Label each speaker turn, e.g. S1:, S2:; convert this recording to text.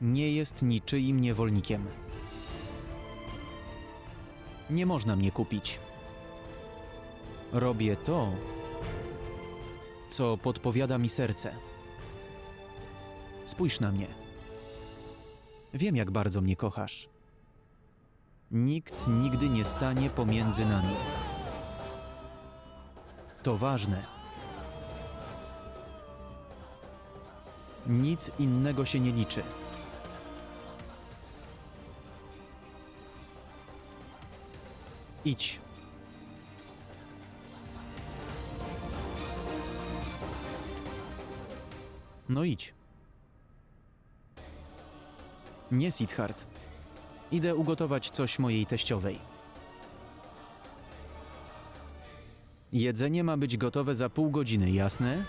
S1: nie jest niczyim niewolnikiem. Nie można mnie kupić. Robię to, co podpowiada mi serce. Spójrz na mnie. Wiem, jak bardzo mnie kochasz. Nikt nigdy nie stanie pomiędzy nami. To ważne. Nic innego się nie liczy. Idź. No idź. Nie, Sidhart. Idę ugotować coś mojej teściowej. Jedzenie ma być gotowe za pół godziny, jasne?